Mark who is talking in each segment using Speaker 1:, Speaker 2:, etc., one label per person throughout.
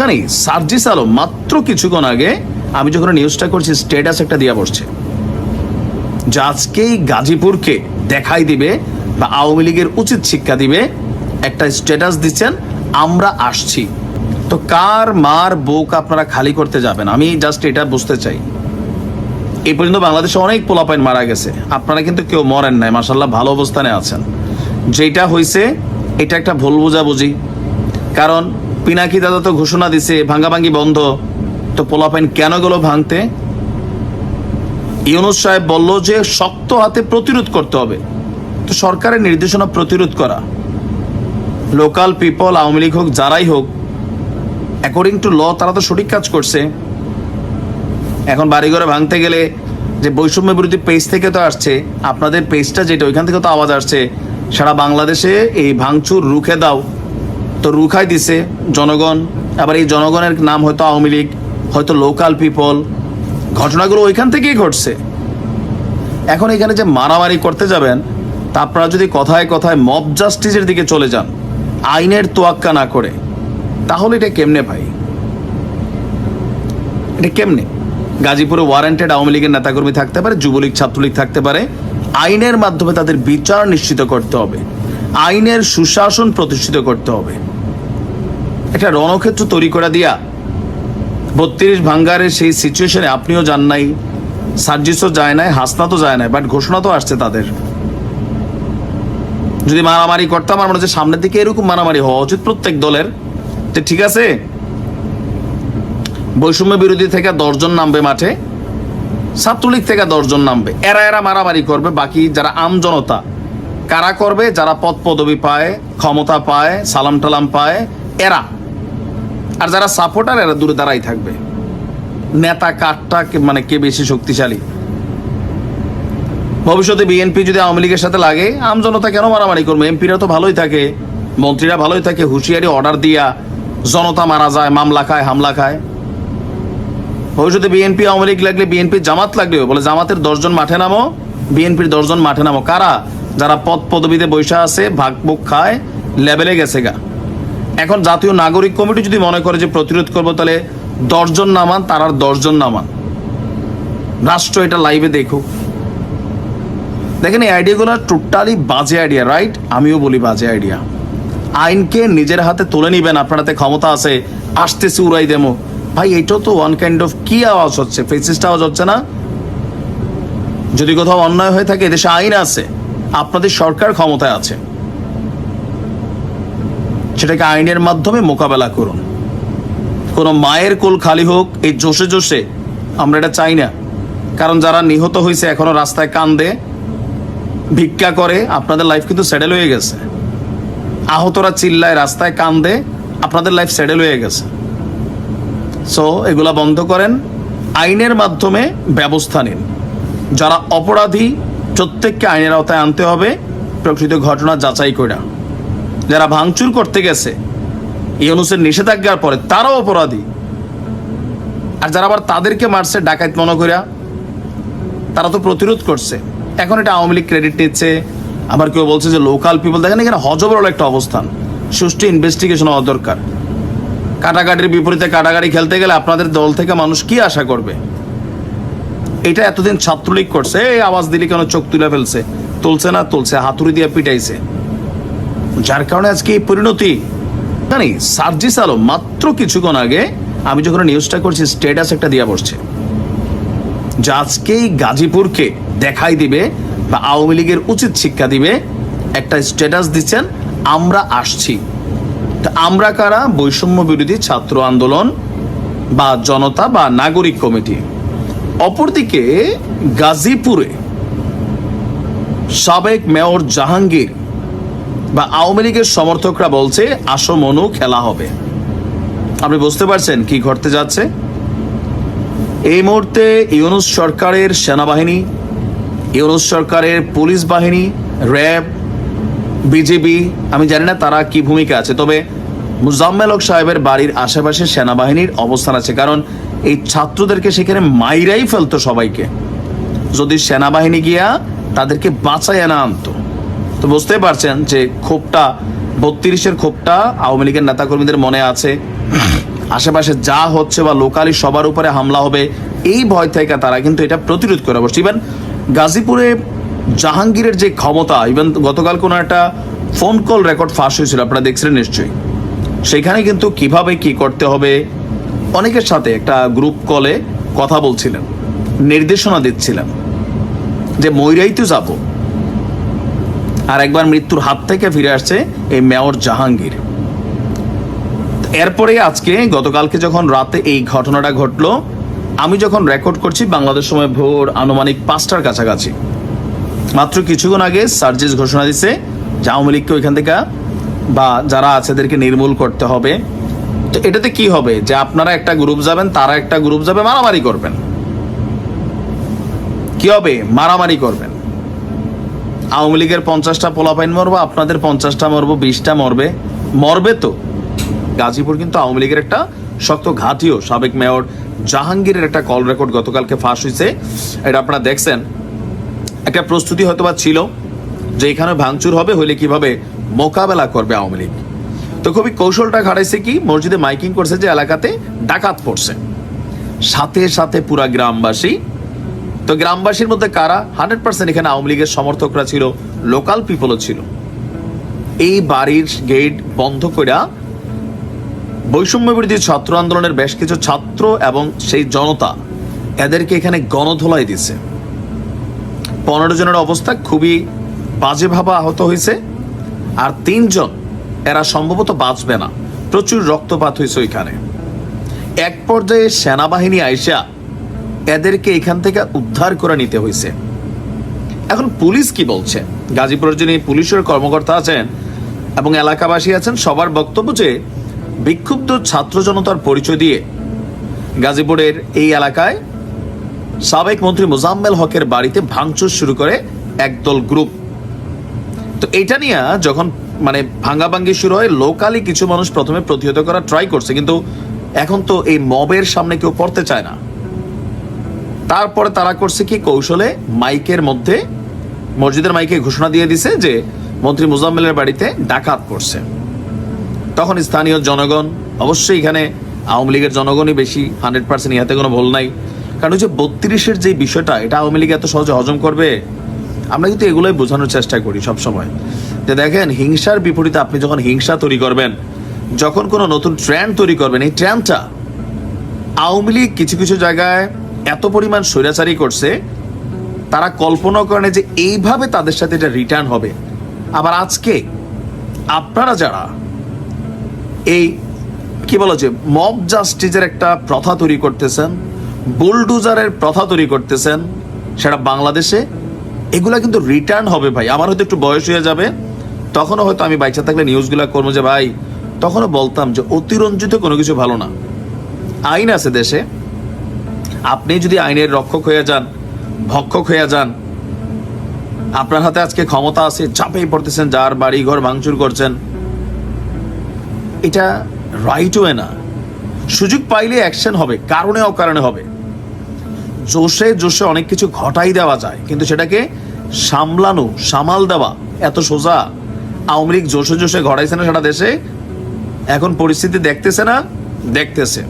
Speaker 1: জানি, সার্জিস মাত্র কিছুক্ষণ আগে আমি যখন নিউজটা করছি স্টেটাস একটা বসছে। যে আজকেই গাজীপুরকে দেখাই দিবে বা আওয়ামী লীগের উচিত শিক্ষা দিবে, একটা স্ট্যাটাস দিচ্ছেন, আমরা আসছি। তো কার মার বুক আপনারা খালি করতে যাবেন? আমি জাস্ট এটা বুঝতে চাই। এই পর্যন্ত বাংলাদেশে অনেক পোলাপাইন মারা গেছে। আপনারা কিন্তু কেউ মরেন নাই মাসাল্লাহ ভালো অবস্থানে আছেন। যেটা হয়েছে এটা একটা ভুল বোঝাবুঝি। কারণ পিনাকি দাদা তো ঘোষণা দিছে, ভাঙ্গাভাঙ্গি বন্ধ। তো পোলাপাইন কেন গেল ভাঙতে? ইউনুস সাহেব বলল যে শক্ত হাতে প্রতিরোধ করতে হবে। তো সরকারের নির্দেশনা প্রতিরোধ করা। লোকাল পিপল, আওয়ামী লীগ হোক, যারাই হোক অ্যাকর্ডিং টু ল তারা তো সঠিক কাজ করছে। এখন বাড়িঘরে ভাঙতে গেলে যে বৈষম্য বিরোধী পেজ থেকে তো আসছে, আপনাদের পেজটা যেটা, ওইখান থেকে তো আওয়াজ আসছে। সারা বাংলাদেশে এই ভাঙচুর রুখে দাও। তো রুখাই দিছে জনগণ। আবার এই জনগণের নাম হয়তো আওয়ামী লীগ, হয়তো লোকাল পিপল। ঘটনাগুলো ওইখান থেকেই ঘটছে। এখন এখানে যে মারামারি করতে যাবেন, তা আপনারা যদি কথায় কথায় মব জাস্টিসের দিকে চলে যান, আইনের তোয়াক্কা না করে, তাহলে এটা কেমনে ভাই? এটা কেমনে? গাজীপুরে ওয়ারেন্টেড আওয়ামী লীগের নেতাকর্মী থাকতে পারে, যুবলীগ, ছাত্রলীগ থাকতে পারে, আইনের মাধ্যমে তাদের বিচার নিশ্চিত করতে হবে, আইনের সুশাসন প্রতিষ্ঠিত করতে হবে। একটা রণক্ষেত্র তৈরি করে দিয়া বত্রিশ ভাঙ্গারের সেই সিচুয়েশনে আপনিও যান নাই, সার্জিসও যায় নাই হাসনা তো যায় নাই বাট ঘোষণা তো আসছে তাদের। যদি মারামারি করতাম, আমার মনে হচ্ছে সামনের দিকে এরকম মারামারি হওয়া উচিত প্রত্যেক দলের। যে ঠিক আছে? বৈষম্য বিরোধী থেকে দশজন নামবে মাঠে, ছাত্রলীগ থেকে দশজন নামবে। এরা এরা মারামারি করবে, বাকি যারা আম জনতা, কারা করবে? যারা পদ পদবি পায়, ক্ষমতা পায়, সালাম টালাম পায়, এরা। আর যারা সাপোর্টার এরা দূরে দাঁড়াই থাকবে। নেতা কাঠটা মানে কে বেশি শক্তিশালী? ভবিষ্যতে বিএনপি যদি আওয়ামী লীগের সাথে লাগে আমজনতা কেন মারামারি করবে? এমপিরা তো ভালোই থাকে, মন্ত্রীরা ভালোই থাকে, হুঁশিয়ারি অর্ডার দিয়া জনতা মারা যায়, মামলা খায়, হামলা খায়। ভবিষ্যতে বিএনপি আওয়ামী লীগ লাগলে বিএনপি জামাত লাগলেও বলে জামাতের দশজন মাঠে নামো বিএনপির দশজন মাঠে নামো। কারা? যারা পদ পদবিতে বৈশা আছে ভাগ খায় লেভেলে গেছে গা। এখন জাতীয় নাগরিক কমিটি যদি মনে করে যে প্রতিরোধ করব, তাহলে দশজন নামান তার আর দশজন নামান রাষ্ট্র এটা লাইভে দেখুক। দেখেন, এই আইডিয়াগুলো টোটালি বাজে আইডিয়া রাইট আমিও বলি বাজে আইডিয়া আইনকে নিজের হাতে তুলে নিবেন, আপনার হাতে ক্ষমতা আছে, আসতেছে, উড়াই দেমো ভাই, এটাও তো ওয়ান কাইন্ড অফ কি আওয়াজ হচ্ছে? ফেসিস্ট আওয়াজ হচ্ছে না? যদি কোথাও অন্যায় হয়ে থাকে, এদেশে আইন আছে, আপনাদের সরকার ক্ষমতায় আছে। সেটাকে আইনের মাধ্যমে মোকাবেলা করুন। কোনো মায়ের কোল খালি হোক, এই জোশে জোশে, আমরা এটা চাই না। কারণ যারা নিহত হয়েছে, এখনও রাস্তায় কান্দে, ভিক্ষা করে, আপনাদের লাইফ কিন্তু সেটেল হয়ে গেছে। আহতরা চিল্লায় রাস্তায় কান্দে, আপনাদের লাইফ সেটেল হয়ে গেছে। সো এগুলা বন্ধ করেন। আইনের মাধ্যমে ব্যবস্থা নিন। যারা অপরাধী, প্রত্যেককে আইনের আওতায় আনতে হবে। প্রকৃত ঘটনা যাচাই করে যারা ভাঙচুর করতে গেছে এই ইউনুসের নিষেধাজ্ঞার পরে তারাও অপরাধী। আর যারা আবার তাদেরকে মারছে, ডাকাত মনে করিয়া, তারা তো প্রতিরোধ করছে। এখন এটা আওয়ামী লীগ ক্রেডিট নিচ্ছে, আবার কেউ বলছে যে লোকাল পিপল দেখেন এখানে হজবরল একটা অবস্থান। সুষ্ঠু ইনভেস্টিগেশন হওয়া দরকার। কাটাকাটির বিপরীতে কাটাকাটি খেলতে গেলে আপনাদের দল থেকে মানুষ কি আশা করবে? এটা এতদিন ছাত্রলীগ করছে, এই আওয়াজ দিলে কেন চোখ তুলে ফেলছে? তুলছে না, তুলছে, হাতুড়ি দিয়ে পিটাইছে। যার কারণে আজকে এই পরিণতি। জানি সার্জিস আলম, মাত্র কিছুক্ষণ আগে আমি যখন নিউজটা করছি স্টেটাস একটা দিয়া বসছে। যা আজকেই গাজীপুরকে দেখাই দিবে বা আওয়ামী লীগের উচিত শিক্ষা দিবে, একটা স্ট্যাটাস দিচ্ছেন, আমরা আসছি। তা আমরা কারা? বৈষম্য বিরোধী ছাত্র আন্দোলন বা জনতা বা নাগরিক কমিটি। অপরদিকে গাজীপুরে সাবেক মেয়র জাহাঙ্গীর বা আওয়ামী লীগের সমর্থকরা বলছে, আসো মনু, খেলা হবে। আপনি বুঝতে পারছেন কি ঘটতে যাচ্ছে? এই মুহূর্তে ইউনুস সরকারের সেনাবাহিনী, ইউনুস সরকারের পুলিশ বাহিনী, র্যাব বিজেপি আমি জানি না তারা কি ভূমিকা আছে, তবে মুজাম্মেল হক সাহেবের বাড়ির আশেপাশে সেনাবাহিনীর অবস্থান আছে, কারণ এই ছাত্রদেরকে সেখানে মাইরাই ফেলতো সবাইকে। যদি সেনাবাহিনী গিয়া তাদেরকে বাঁচায় না আনতো তো বুঝতেই পারছেন যে ক্ষোভটা, বত্রিশের ক্ষোভটা আওয়ামী লীগের নেতাকর্মীদের মনে আছে। আশেপাশে যা হচ্ছে বা লোকালি সবার উপরে হামলা হবে, এই ভয় থেকে তারা কিন্তু এটা প্রতিরোধ করে বসছে ইভেন গাজীপুরে জাহাঙ্গীরের যে ক্ষমতা ইভেন গতকাল কোনো একটা ফোন কল রেকর্ড ফাঁস হয়েছিল, আপনারা দেখছিলেন নিশ্চয়ই। সেখানে কিন্তু কীভাবে কি করতে হবে, অনেকের সাথে একটা গ্রুপ কলে কথা বলছিলেন, নির্দেশনা দিচ্ছিলেন যে ময়রাই তো যাব। আর একবার মৃত্যুর হাত থেকে ফিরে আসছে এই মেয়র জাহাঙ্গীর। এরপরে আজকে গতকালকে যখন রাতে এই ঘটনাটা ঘটলো, আমি যখন রেকর্ড করছি বাংলাদেশ সময় ভোর আনুমানিক পাঁচটার কাছাকাছি। মাত্র কিছুক্ষণ আগে সার্জিস ঘোষণা দিছে যে আওয়ামী লীগকে ওইখান থেকে বা যারা আছে এদেরকে নির্মূল করতে হবে। তো এটাতে কি হবে? যে আপনারা একটা গ্রুপ যাবেন, তারা একটা গ্রুপ যাবে, মারামারি করবেন। কি হবে? মারামারি করবেন। আওয়ামী লীগের পঞ্চাশটা পোলাপাইন মরবো, আপনাদের পঞ্চাশটা মরবো, বিশটা মরবে। মরবে তো। গাজীপুর কিন্তু আওয়ামী লীগের একটা শক্ত ঘাটিও। সাবেক মেয়র জাহাঙ্গীরের একটা কল রেকর্ড গতকালকে ফাঁস হয়েছে এটা আপনারা দেখছেন। একটা প্রস্তুতি হয়তোবা ছিল যে এখানে ভাঙচুর হবে, হইলে কীভাবে মোকাবেলা করবে আওয়ামী লীগ। তো খুবই কৌশলটা খাটাইছে কি? মসজিদে মাইকিং করছে যে এলাকাতে ডাকাত পড়ছে। সাথে সাথে পুরা গ্রামবাসী তো গ্রামবাসীর মধ্যে কারা? হান্ড্রেড পার্সেন্ট এখানে আওয়ামী লীগের সমর্থকরা ছিল লোকাল পিপলও ছিল। এই বাড়ির গেট বন্ধ কইরা বৈষম্য বিরোধী ছাত্র আন্দোলনের বেশ কিছু ছাত্র এবং সেই জনতা এদেরকে এখানে গণধোলাই দিছে। পনেরো জনের অবস্থা খুবই বাজেভাবে আহত হয়েছে আর তিনজন এরা সম্ভবত বাঁচবে না। প্রচুর রক্তপাত হয়েছে ওইখানে। এক পর্যায়ে সেনাবাহিনী আইসা এদেরকে এখান থেকে উদ্ধার করে নিতে হয়েছে। এখন পুলিশ কি বলছে? গাজীপুরের যিনি পুলিশের কর্মকর্তা আছেন এবং এলাকাবাসী আছেন, সবার বক্তব্য যে বিক্ষুব্ধ ছাত্র জনতার পরিচয় দিয়ে গাজীপুরের এই এলাকায় সাবেক মন্ত্রী মোজাম্মেল হকের বাড়িতে ভাঙচুর শুরু করে একদল গ্রুপ। তো এটা নিয়ে যখন মানে ভাঙ্গাভাঙ্গি শুরু হয়, লোকালি কিছু মানুষ প্রথমে প্রতিহত করার ট্রাই করছে, কিন্তু এখন তো এই মবের সামনে কেউ পড়তে চায় না। তারপরে তারা করছে কি? কৌশলে মাইকের মধ্যে, মসজিদের মাইকে ঘোষণা দিয়ে দিছে যে মন্ত্রী মুজাম্মেলের বাড়িতে ডাকাত পড়ছে। তখন স্থানীয় জনগণ, অবশ্যই এখানে আওয়ামী লীগের জনগণই বেশি, হান্ড্রেড পার্সেন্ট ইহাতে কোনো ভুল নাই। কারণ যে বত্রিশের যে বিষয়টা, এটা আওয়ামী লীগ এত সহজে হজম করবে? আমরা কিন্তু এগুলোই বোঝানোর চেষ্টা করি সব সময় যে দেখেন, হিংসার বিপরীতে আপনি যখন হিংসা তৈরি করবেন, যখন কোনো নতুন ট্রেন্ড তৈরি করবেন, এই ট্রেন্ডটা আওয়ামী লীগ কিছু কিছু জায়গায় এত পরিমাণ স্বৈরাচারী করছে, তারা কল্পনা করেন যে এইভাবে তাদের সাথে এটা রিটার্ন হবে। আবার আজকে আপনারা যারা এই, কি বলা যে মব জাস্টিসের একটা প্রথা তৈরি করতেছেন বুলডুজারের প্রথা তৈরি করতেছেন, সেটা বাংলাদেশে, এগুলা কিন্তু রিটার্ন হবে ভাই। আমার হয়তো একটু বয়স হয়ে যাবে, তখনও হয়তো আমি বাইচা থাকলে নিউজগুলো করব যে, ভাই, তখনও বলতাম যে, অতিরঞ্জিত কোনো কিছু ভালো না। আইন আছে দেশে আপনি যদি আইনের রক্ষক হয়ে যান, ভক্ষক হয়ে যান, আপনার হাতে আজকে ক্ষমতা আছে, চাপেই পড়তেছেন, যার বাড়ি ঘর ভাঙচুর করছেন, এটা রাইট ওয়ে না। সুযোগ পাইলে অ্যাকশন হবে, কারণে অকারণে হবে। জোশে জোশে অনেক কিছু ঘটাই দেওয়া যায়, কিন্তু সেটাকে সামলানো, সামাল দেওয়া এত সোজা। আওয়ামী লীগ জোশে জোশে ঘটাইছে না সারা দেশে, এখন পরিস্থিতি দেখতেছে না, দেখতেছে।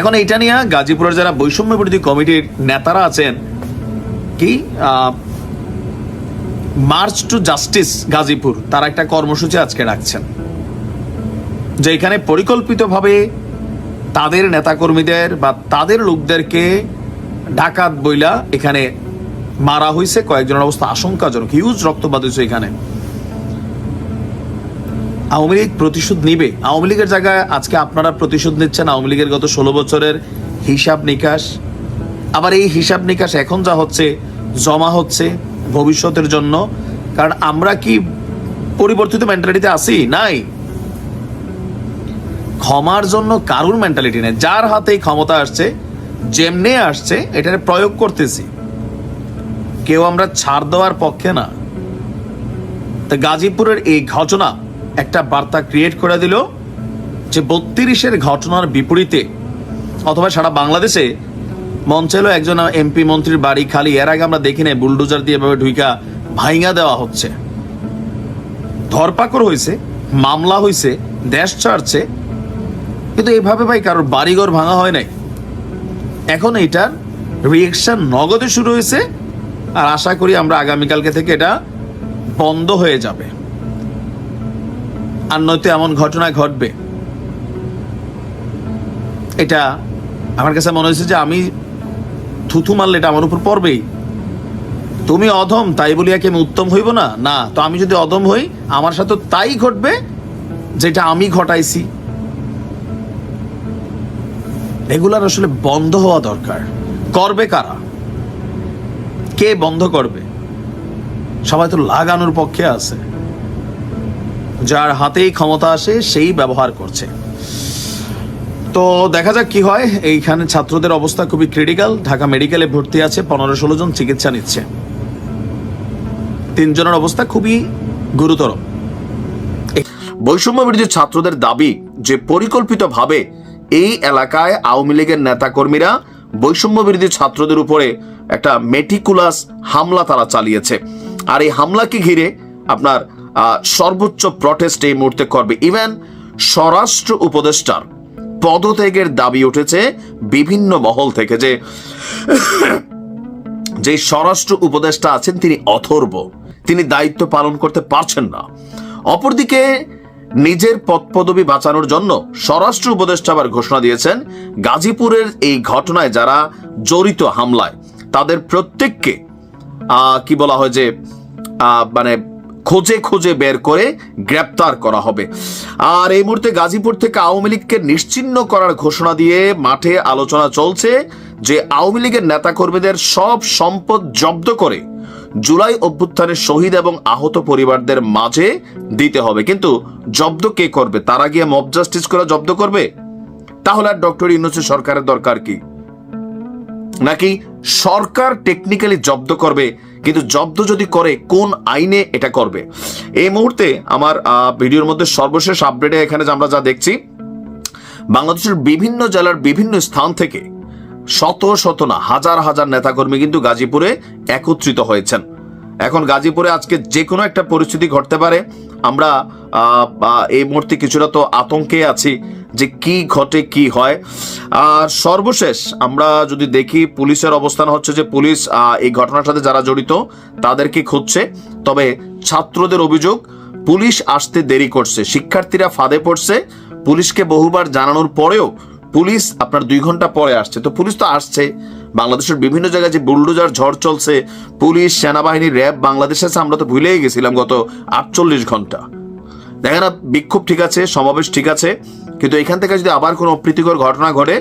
Speaker 1: এখন এইটা নিয়ে গাজীপুরের যারা বৈষম্য বিরোধী কমিটির নেতারা আছেন, কি মার্চ টু জাস্টিস গাজীপুর, তারা একটা কর্মসূচি আজকে রাখছেন যে এখানে পরিকল্পিতভাবে তাদের নেতাকর্মীদের বা তাদের লোকদেরকে ডাকাত বইলা এখানে মারা হয়েছে কয়েকজনের অবস্থা আশঙ্কাজনক হিউজ রক্তপাত হয়েছে এখানে। আওয়ামী লীগ প্রতিশোধ নিবে? আওয়ামী লীগের জায়গায় আজকে আপনারা প্রতিশোধ নিচ্ছেন। আওয়ামী লীগের গত ষোলো বছরের হিসাব নিকাশ। আবার এই হিসাব নিকাশ এখন যা হচ্ছে, জমা হচ্ছে ভবিষ্যতের জন্য। কারণ আমরা কি পরিবর্তিত মেন্টালিটিতে আসি নাই। ক্ষমার জন্য কারুর মেন্টালিটি নেই। যার হাতে ক্ষমতা আসছে, যেমনে আসছে, এটার প্রয়োগ করতেছি। কেউ আমরা ছাড় দেওয়ার পক্ষে না। তো গাজীপুরের এই ঘটনা একটা বার্তা ক্রিয়েট করে দিল যে বত্রিশের ঘটনার বিপরীতে, অথবা সারা বাংলাদেশে মঞ্চেলো একজন এমপি মন্ত্রীর বাড়ি খালি। এর আগে আমরা দেখি নাই, বুলডোজার দিয়ে এভাবে ঢুইকা ভাইঙা দেওয়া হচ্ছে। ধরপাকড় হয়েছে মামলা হয়েছে দেশ ছাড়ছে, কিন্তু এভাবে ভাই কারোর বাড়িঘর ভাঙা হয় নাই। এখন এটার রিয়েকশন নগদে শুরু হয়েছে আর আশা করি আমরা আগামীকালকে থেকে এটা বন্ধ হয়ে যাবে। আর নয়তো এমন ঘটনা ঘটবে। এটা আমার কাছে মনে হয়েছে যে আমি থুথু মারলে এটা আমার উপর পড়বেই। তুমি অধম, তাই বলিয়া কি আমি উত্তম হইব না? না, তো আমি যদি অধম হই, আমার সাথে তাই ঘটবে যেটা আমি ঘটাইছি। এগুলার আসলে বন্ধ হওয়া দরকার। করবে কারা? কে বন্ধ করবে? সবাই তো লাগানোর পক্ষে আছে। যার হাতেই ক্ষমতা আসে, সেই ব্যবহার করছে। তো দেখা যাক কি হয়। এইখানে ছাত্রদের অবস্থা খুবই ক্রিটিক্যাল ঢাকা মেডিকেলে ভর্তি আছে পনেরো ষোলো জন চিকিৎসা নিচ্ছে। তিনজনের অবস্থা খুবই গুরুতর।
Speaker 2: বৈষম্য বিরোধী ছাত্রদের দাবি, যে পরিকল্পিতভাবে এই এলাকায় আওয়ামী লীগের নেতাকর্মীরা বৈষম্য বিরোধী ছাত্রদের উপরে একটা মেটিকুলাস হামলা তারা চালিয়েছে। আর এই হামলাকে ঘিরে আপনার সর্বোচ্চ প্রটেস্ট এই মুহূর্তে করবে। ইভেন স্বরাষ্ট্র উপদেষ্টার পদত্যাগের দাবি উঠেছে বিভিন্ন মহল থেকে যে যে স্বরাষ্ট্র উপদেষ্টা আছেন, তিনি অথর্ব। তিনি দায়িত্ব পালন করতে পারছেন না। অপরদিকে নিজের পদপদবি বাঁচানোর জন্য স্বরাষ্ট্র উপদেষ্টা আবার ঘোষণা দিয়েছেন, গাজীপুরের এই ঘটনায় যারা জড়িত হামলায়, তাদের প্রত্যেককে কি বলা হয় যে মানে খোঁজে খোঁজে বের করে গ্রেপ্তার করা হবে। আর এই মুহূর্তে গাজীপুর থেকে আওয়ামী লীগকে নিশ্চিহ্ন করার ঘোষণা দিয়ে মাঠে আলোচনা চলছে যে আওয়ামী লীগের নেতাকর্মীদের সব সম্পদ জব্দ করে জুলাই অভ্যুত্থানের শহীদ এবং আহত পরিবারদের মাঝে দিতে হবে। কিন্তু জব্দ কে করবে? তারা গিয়ে মব জাস্টিস করে জব্দ করবে? তাহলে আর ডক্টর ইউনুসের সরকারের দরকার কি? নাকি সরকার টেকনিক্যালি জব্দ করবে কিন্তু জব্দ যদি করে, কোন আইনে এটা করবে? এই মুহূর্তে আমার ভিডিওর মধ্যে সর্বশেষ আপডেটে এখানে আমরা যা দেখছি, বাংলাদেশের বিভিন্ন জেলার বিভিন্ন স্থান থেকে শত শত না, হাজার হাজার নেতাকর্মী কিন্তু গাজীপুরে একত্রিত হয়েছেন। এখন গাজীপুরে আজকে যে কোনো একটা পরিস্থিতি ঘটতে পারে। আমরা এই মুহূর্তে কিছুটা তো আতঙ্কে আছি যে কি ঘটে, কি হয়। আর সর্বশেষ আমরা যদি দেখি পুলিশের অবস্থান হচ্ছে যে পুলিশ এই ঘটনার সাথে যারা জড়িত তাদেরকে খুঁজছে। তবে ছাত্রদের অভিযোগ, পুলিশ আসতে দেরি করছে, শিক্ষার্থীরা ফাঁদে পড়ছে। পুলিশকে বহুবার জানানোর পরেও পুলিশ আপনার দুই ঘণ্টা পরে আসছে। তো পুলিশ তো আসছে বাংলাদেশের বিভিন্ন জায়গায় যে বুলডোজার ঝড় চলছে, পুলিশ, সেনাবাহিনী, র্যাব বাংলাদেশে আমরা তো ভুলেই গেছিলাম গত আটচল্লিশ ঘণ্টা। দেখেন বিক্ষোভ ঠিক আছে, সমাবেশ ঠিক আছে, কিন্তু এখান থেকে যদি আবার কোনো অপ্রীতিকর ঘটনা ঘটে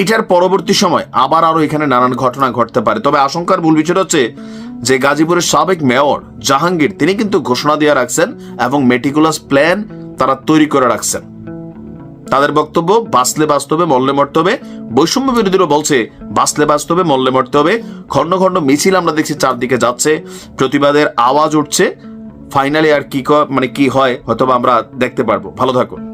Speaker 2: এইটার পরবর্তী সময় আবার আরও এখানে নানান ঘটনা ঘটতে পারে। তবে আশঙ্কার মূল বিষয় হচ্ছে যে গাজীপুরের সাবেক মেয়র জাহাঙ্গীর, তিনি কিন্তু ঘোষণা দিয়ে রাখছেন এবং মেটিকুলাস প্ল্যান তারা তৈরি করে রাখছেন। তাদের বক্তব্য, বাঁচলে বাস্তবে মল্লে মরতে হবে। বৈষম্য বিরোধীরা বলছে, বাঁচলে বাস্তবে মল্লে মরতে হবে। খণ্ড খণ্ড মিছিল আমরা দেখছি চারদিকে যাচ্ছে। প্রতিবাদের আওয়াজ উঠছে। ফাইনালি আর কি মানে কি হয় হয়তো আমরা দেখতে পারব। ভালো থাকুন।